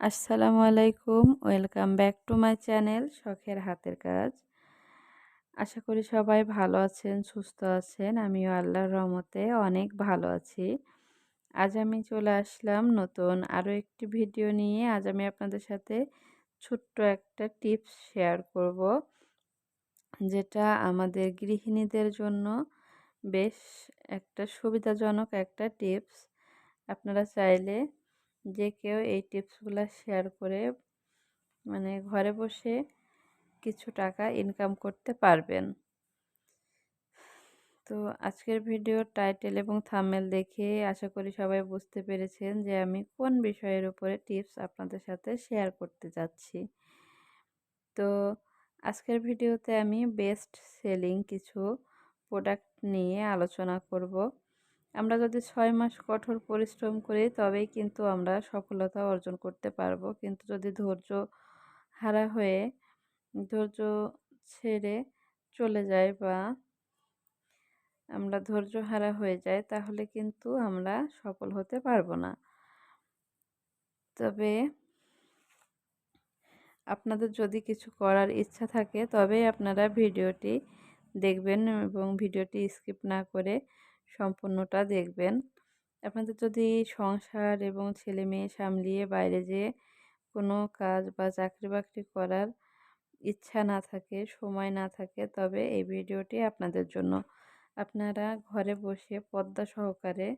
আসসালামু আলাইকুম, welcome back to my channel শখের হাতের কাজ। আশা করি সবাই ভালো আছেন, সুস্থ আছেন, আমিও আল্লাহর রহমতে অনেক ভালো আছি। আজ আমি চলে আসলাম নতুন আরও একটি ভিডিও নিয়ে। আজ আমি আপনাদের সাথে ছোট্ট একটা টিপস শেয়ার করব, যেটা আমাদের গৃহিণীদের জন্য বেশ একটা সুবিধাজনক একটা টিপস। আপনারা চাইলে যে কেউ এই টিপসগুলো শেয়ার করে মানে ঘরে বসে কিছু টাকা ইনকাম করতে পারবেন। তো আজকের ভিডিও টাইটেল এবং থামেল দেখে আশা করি সবাই বুঝতে পেরেছেন যে আমি কোন বিষয়ের উপরে টিপস আপনাদের সাথে শেয়ার করতে যাচ্ছি। তো আজকের ভিডিওতে আমি বেস্ট সেলিং কিছু প্রোডাক্ট নিয়ে আলোচনা করব। আমরা যদি ছয় মাস কঠোর পরিশ্রম করি, তবেই কিন্তু আমরা সফলতা অর্জন করতে পারব। কিন্তু যদি ধৈর্য হারা হয়ে, ধৈর্য ছেড়ে চলে যায় বা আমরা ধৈর্য হারা হয়ে যাই, তাহলে কিন্তু আমরা সফল হতে পারব না। তবে আপনাদের যদি কিছু করার ইচ্ছা থাকে, তবেই আপনারা ভিডিওটি দেখবেন এবং ভিডিওটি স্কিপ না করে সম্পূর্ণটা দেখবেন। আপনাদের যদি সংসার এবং ছেলে মেয়ে সামলিয়ে বাইরে যেয়ে কোনো কাজ বা চাকরি বাকরি করার ইচ্ছা না থাকে, সময় না থাকে, তবে এই ভিডিওটি আপনাদের জন্য। আপনারা ঘরে বসে পদ্মা সহকারে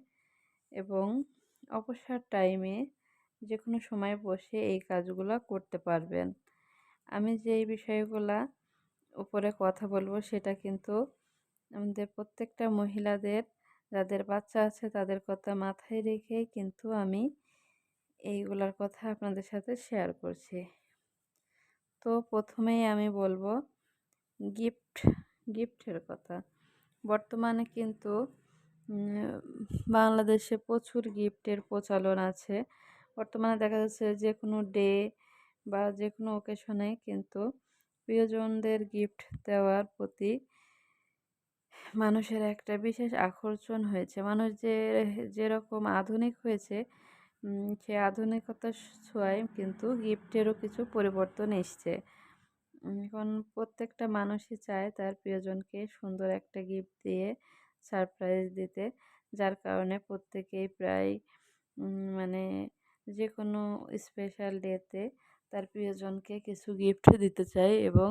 এবং অবসর টাইমে যে কোনো সময় বসে এই কাজগুলো করতে পারবেন। আমি যেই বিষয়গুলা উপরে কথা বলব সেটা কিন্তু আমাদের প্রত্যেকটা মহিলাদের যাদের বাচ্চা আছে তাদের কথা মাথায় রেখেই কিন্তু আমি এইগুলার কথা আপনাদের সাথে শেয়ার করছি। তো প্রথমেই আমি বলব গিফট গিফটের কথা। বর্তমানে কিন্তু বাংলাদেশে প্রচুর গিফটের প্রচলন আছে। বর্তমানে দেখা যাচ্ছে যে কোনো ডে বা যে কোনো ওকেশনে কিন্তু প্রিয়জনদের গিফট দেওয়ার প্রতি মানুষের একটা বিশেষ আকর্ষণ হয়েছে। মানুষ যে যেরকম আধুনিক হয়েছে সে আধুনিকতার ছোঁয়ায় কিন্তু গিফটেরও কিছু পরিবর্তন এসছে। এখন প্রত্যেকটা মানুষই চায় তার প্রিয়জনকে সুন্দর একটা গিফট দিয়ে সারপ্রাইজ দিতে, যার কারণে প্রত্যেকেই প্রায় মানে যে কোনো স্পেশাল ডেতে তার প্রিয়জনকে কিছু গিফট দিতে চায় এবং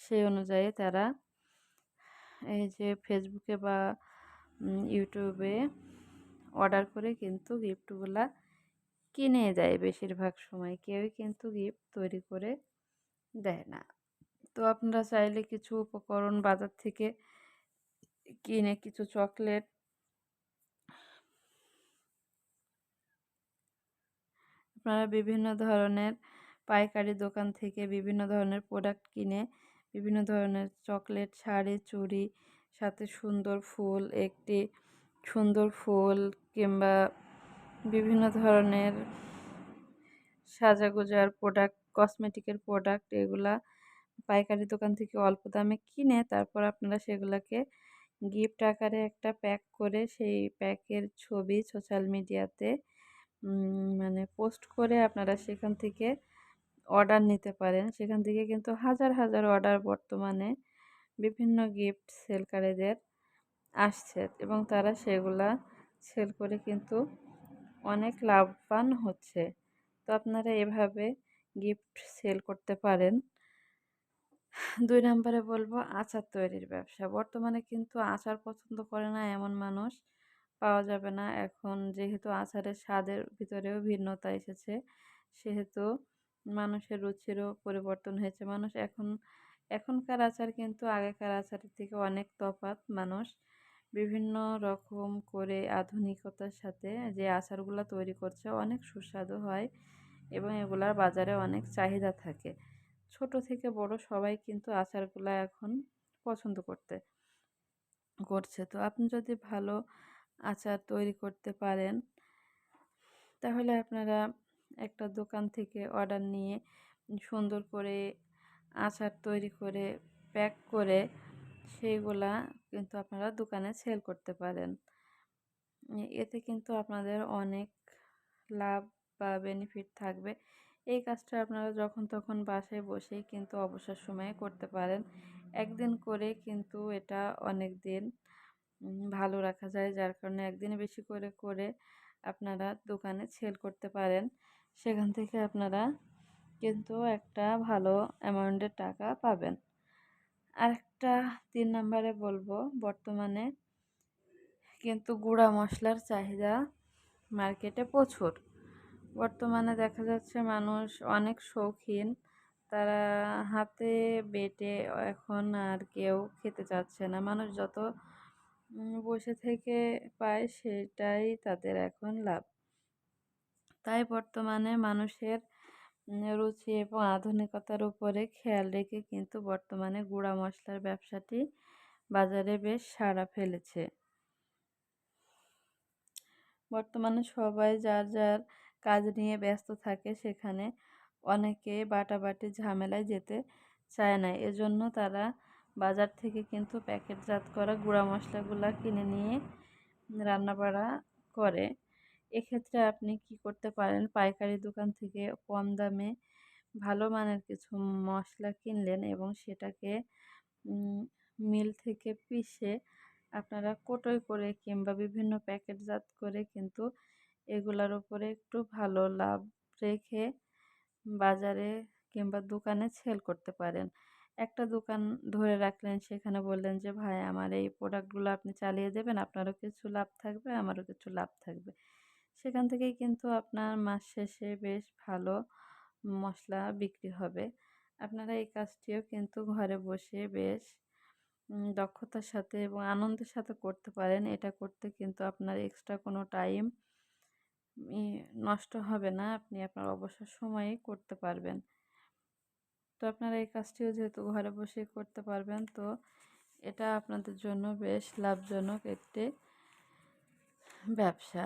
সেই অনুযায়ী তারা এই যে ফেসবুকে বা ইউটিউবে অর্ডার করে কিন্তু গিফটগুলা কিনে দেয় বেশিরভাগ সময়। কেউই কিন্তু গিফট তৈরি করে দেয় না। তো আপনারা চাইলে কিছু উপকরণ বাজার থেকে কিনে কিছু চকলেট আপনারা বিভিন্ন ধরনের পাইকারি দোকান থেকে বিভিন্ন ধরনের প্রোডাক্ট কিনে বিভিন্ন ধরনের চকলেট, শাড়ি, চুড়ি, সাথে সুন্দর ফুল, একটি সুন্দর ফুল কিংবা বিভিন্ন ধরনের সাজাগোজার প্রোডাক্ট, কসমেটিকের প্রোডাক্ট এগুলা পাইকারি দোকান থেকে অল্প দামে কিনে তারপর আপনারা সেগুলোকে গিফট আকারে একটা প্যাক করে সেই প্যাকের ছবি সোশ্যাল মিডিয়াতে মানে পোস্ট করে আপনারা সেখান থেকে অর্ডার নিতে পারেন। সেখান থেকে কিন্তু হাজার হাজার অর্ডার বর্তমানে বিভিন্ন গিফট সেলকারীদের আসছে এবং তারা সেগুলা সেল করে কিন্তু অনেক লাভবান হচ্ছে। তো আপনারা এভাবে গিফট সেল করতে পারেন। দুই নম্বরে বলব আচার তৈরির ব্যবসা। বর্তমানে কিন্তু আচার পছন্দ করে না এমন মানুষ পাওয়া যাবে না। এখন যেহেতু আচারের স্বাদের ভিতরেও ভিন্নতা এসেছে, সেহেতু মানুষের রুচিরও পরিবর্তন হয়েছে। মানুষ এখন, এখনকার আচার কিন্তু আগেকার আচারের থেকে অনেক তফাৎ মানুষ বিভিন্ন রকম করে আধুনিকতার সাথে যে আচারগুলো তৈরি করছে অনেক সুস্বাদু হয় এবং এগুলার বাজারে অনেক চাহিদা থাকে। ছোট থেকে বড় সবাই কিন্তু আচারগুলো এখন পছন্দ করতে, করছে। তো আপনি যদি ভালো আচার তৈরি করতে পারেন, তাহলে আপনারা একটা দোকান থেকে অর্ডার নিয়ে সুন্দর করে আচার তৈরি করে প্যাক করে সেইগুলা কিন্তু আপনারা দোকানে সেল করতে পারেন। এতে কিন্তু আপনাদের অনেক লাভ বা বেনিফিট থাকবে। এই কাজটা আপনারা যখন তখন বাসায় বসেই কিন্তু অবসর সময়ে করতে পারেন। একদিন করে কিন্তু এটা অনেক দিন ভালো রাখা যায়। যার কারণে একদিনে বেশি করে করে আপনারা দোকানে সেল করতে পারেন। সেখান থেকে আপনারা কিন্তু একটা ভালো অ্যামাউন্টের টাকা পাবেন। আরেকটা তিন নম্বরে বলব, বর্তমানে কিন্তু গুঁড়া মশলার চাহিদা মার্কেটে প্রচুর। বর্তমানে দেখা যাচ্ছে মানুষ অনেক শৌখিন, তারা হাতে বেটে এখন আর কেউ খেতে চাচ্ছে না। মানুষ যত বসে থেকে পায় সেটাই তাদের এখন লাভ। তাই বর্তমানে মানুষের রুচি এবং আধুনিকতার উপরে খেয়াল রেখে কিন্তু বর্তমানে গুঁড়া মশলার ব্যবসাটি বাজারে বেশ সাড়া ফেলেছে। বর্তমানে সবাই যার যার কাজ নিয়ে ব্যস্ত থাকে সেখানে অনেকে বাটাবাটি, ঝামেলায় যেতে চায় না। এজন্য তারা বাজার থেকে কিন্তু প্যাকেটজাত করা গুঁড়া মশলাগুলা কিনে নিয়ে রান্না রান্নাবাড়া করে। এক্ষেত্রে আপনি কি করতে পারেন? পাইকারি দোকান থেকে কম দামে ভালো মানের কিছু মশলা কিনলেন এবং সেটাকে মিল থেকে পিষে আপনারা কোটোয় করে কিংবা বিভিন্ন প্যাকেটজাত করে কিন্তু এগুলার উপরে একটু ভালো লাভ রেখে বাজারে কিংবা দোকানে সেল করতে পারেন। একটা দোকান ধরে রাখলেন, সেখানে বললেন যে, ভাই, আমার এই প্রোডাক্টগুলো আপনি চালিয়ে দেবেন, আপনারও কিছু লাভ থাকবে, আমারও কিছু লাভ থাকবে। সেখান থেকেই কিন্তু আপনার মাস শেষে বেশ ভালো মশলা বিক্রি হবে। আপনারা এই কাজটিও কিন্তু ঘরে বসে বেশ দক্ষতার সাথে এবং আনন্দের সাথে করতে পারেন। এটা করতে কিন্তু আপনার এক্সট্রা কোনো টাইম নষ্ট হবে না। আপনি আপনার অবসর সময়েই করতে পারবেন। তো আপনারা এই কাজটিও যেহেতু ঘরে বসে করতে পারবেন, তো এটা আপনাদের জন্য বেশ লাভজনক একটি ব্যবসা।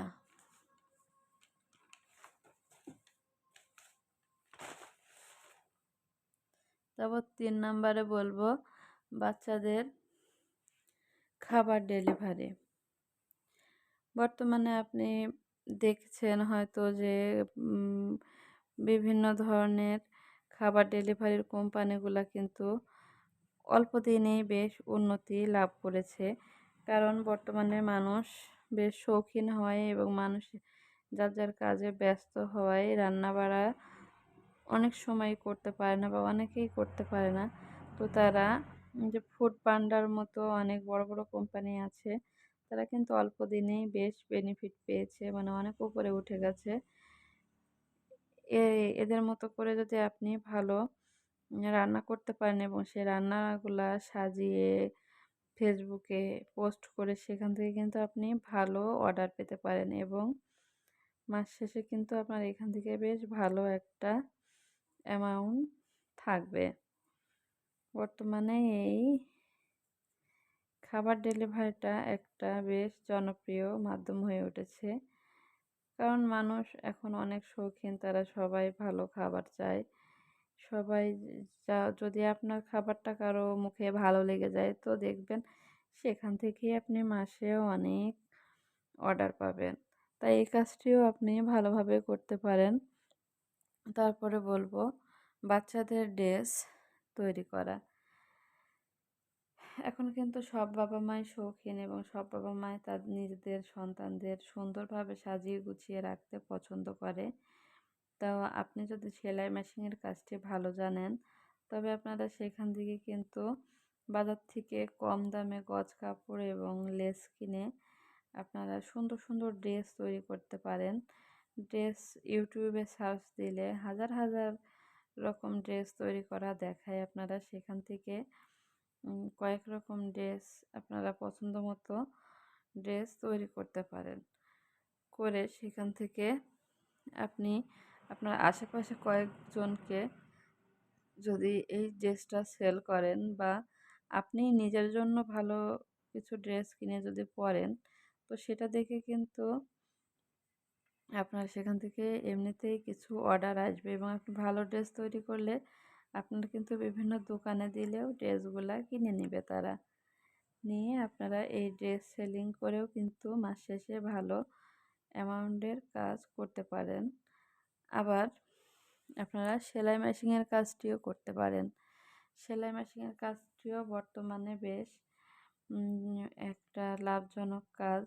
তারপর তিন নম্বরে বলব বাচ্চাদের খাবার ডেলিভারি। বর্তমানে আপনি দেখছেন হয়তো যে বিভিন্ন ধরনের খাবার ডেলিভারির কোম্পানিগুলো কিন্তু অল্প দিনেই বেশ উন্নতি লাভ করেছে। কারণ বর্তমানে মানুষ বেশ শৌখিন হয় এবং মানুষ যার যার কাজে ব্যস্ত হওয়ায় রান্না বাড়া অনেক সময় করতে পারে না বা অনেকেই করতে পারে না। তো তারা যে ফুড পান্ডার মতো অনেক বড় বড় কোম্পানি আছে। তারা কিন্তু অল্প দিনেই বেশ বেনিফিট পেয়েছে মানে অনেক উপরে উঠে গেছে। এদের মতো করে যদি আপনি ভালো রান্না করতে পারেন এবং সেই রান্নাগুলা সাজিয়ে ফেসবুকে পোস্ট করে সেখান থেকে কিন্তু আপনি ভালো অর্ডার পেতে পারেন এবং মাস শেষে কিন্তু আপনার এখান থেকে বেশ ভালো একটা অ্যামাউন্ট থাকবে। বর্তমানে এই খাবার ডেলিভারিটা একটা বেশ জনপ্রিয় মাধ্যম হয়ে উঠেছে। কারণ মানুষ এখন অনেক শৌখিন, তারা সবাই ভালো খাবার চায়। সবাই যা, যদি আপনার খাবারটা কারও মুখে ভালো লেগে যায়, তো দেখবেন সেখান থেকেই আপনি মাসেও অনেক অর্ডার পাবেন। তাই এই কাজটিও আপনি ভালোভাবে করতে পারেন। তারপরে বলব বাচ্চাদের ড্রেস তৈরি করা। এখন কিন্তু সব বাবা মাই শৌখিন এবং সব বাবা মাই তার নিজেদের সন্তানদের সুন্দরভাবে সাজিয়ে গুছিয়ে রাখতে পছন্দ করে। তো আপনি যদি সেলাই মেশিনের কাজটি ভালো জানেন, তবে আপনারা সেখান থেকে কিন্তু বাজার থেকে কম দামে গজ কাপড় এবং লেস কিনে আপনারা সুন্দর সুন্দর ড্রেস তৈরি করতে পারেন। ড্রেস ইউটিউবে সার্চ দিলে হাজার হাজার রকম ড্রেস তৈরি করা দেখায় আপনারা। সেখান থেকে কয়েক রকম ড্রেস আপনারা পছন্দ মতো ড্রেস তৈরি করতে পারেন। করে সেখান থেকে আপনি আপনার আশেপাশে কয়েকজনকে যদি এই ড্রেসটা সেল করেন বা আপনি নিজের জন্য ভালো কিছু ড্রেস কিনে যদি পরেন, তো সেটা দেখে কিন্তু আপনার সেখান থেকে এমনিতেই কিছু অর্ডার আসবে এবং আপনি ভালো ড্রেস তৈরি করলে আপনার কিন্তু বিভিন্ন দোকানে দিলেও ড্রেসগুলা কিনে নেবে তারা। নিয়ে আপনারা এই ড্রেস সেলিং করেও কিন্তু মাস শেষে ভালো অ্যামাউন্টের কাজ করতে পারেন। আবার আপনারা সেলাই মেশিনের কাজটিও করতে পারেন। সেলাই মেশিনের কাজটিও বর্তমানে বেশ একটা লাভজনক কাজ।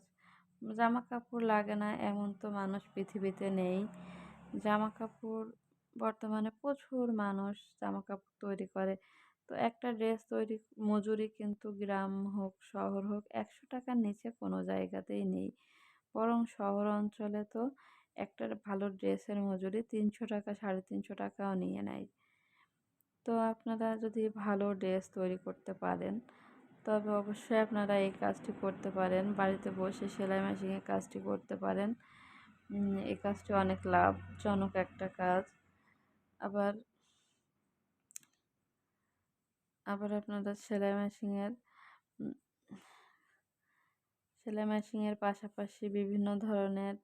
জামা কাপড় লাগে না, এমন তো মানুষ পৃথিবীতে নেই। জামা কাপড় বর্তমানে প্রচুর মানুষ জামা কাপড় তৈরি করে। তো একটা ড্রেস তৈরি, মজুরি কিন্তু গ্রাম হোক, শহর হোক, একশো টাকার নিচে কোনো জায়গাতেই নেই। বরং শহর অঞ্চলে তো একটা ভালো ড্রেসের মজুরি তিনশো টাকা, সাড়ে তিনশো টাকাও নিয়ে নেয়। তো আপনারা যদি ভালো ড্রেস তৈরি করতে পারেন তবে অবশ্যই আপনারা এই কাজটি করতে পারেন। বাড়িতে বসে সেলাই মেশিনের কাজটি করতে পারেন। এই কাজটি অনেক লাভজনক একটা কাজ। আবার আবার আপনাদের সেলাই মেশিনের সেলাই মেশিনের পাশাপাশি বিভিন্ন ধরনের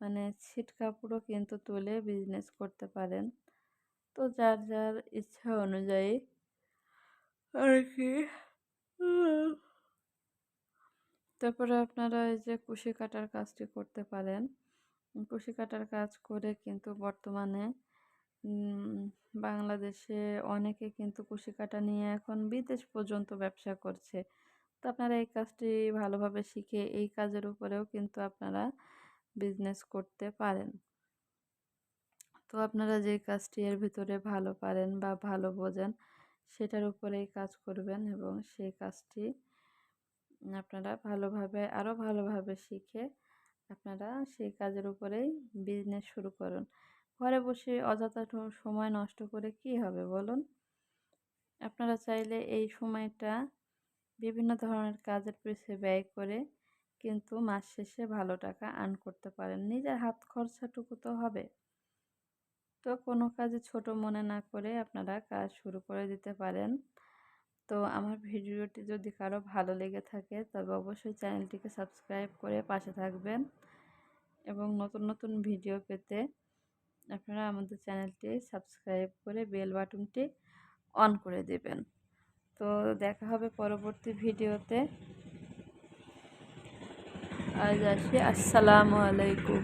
মানে ছিট কাপড়ও কিন্তু তুলে বিজনেস করতে পারেন। তো যার যার ইচ্ছা অনুযায়ী আর কি তারপরে আপনারা এই যে কুশি কাটার কাজটি করতে পারেন। কুশি কাটার কাজ করে কিন্তু বর্তমানে বাংলাদেশে অনেকে কিন্তু কুশি কাটা নিয়ে এখন বিদেশ পর্যন্ত ব্যবসা করছে। তো আপনারা এই কাজটি ভালোভাবে শিখে এই কাজের উপরেও কিন্তু আপনারা বিজনেস করতে পারেন। তো আপনারা যে কাজটি এর ভিতরে ভালো পারেন বা ভালো বোঝেন সেটার উপরেই কাজ করবেন এবং সেই কাজটি আপনারা ভালোভাবে আরও ভালোভাবে শিখে আপনারা সেই কাজের উপরেই বিজনেস শুরু করুন। ঘরে বসে অযথা সময় নষ্ট করে কি হবে বলুন? আপনারা চাইলে এই সময়টা বিভিন্ন ধরনের কাজের পিছিয়ে ব্যয় করে কিন্তু মাস শেষে ভালো টাকা আর্ন করতে পারেন। নিজের হাত খরচাটুকু তো হবে। তো কোনো কাজে ছোট মনে না করে আপনারা কাজ শুরু করে দিতে পারেন। তো আমার ভিডিওটি যদি কারও ভালো লেগে থাকে, তবে অবশ্যই চ্যানেলটিকে সাবস্ক্রাইব করে পাশে থাকবেন এবং নতুন নতুন ভিডিও পেতে আপনারা আমাদের চ্যানেলটি সাবস্ক্রাইব করে বেল বাটনটি অন করে দেবেন। তো দেখা হবে পরবর্তী ভিডিওতে। আজ আসি। আসসালামু আলাইকুম।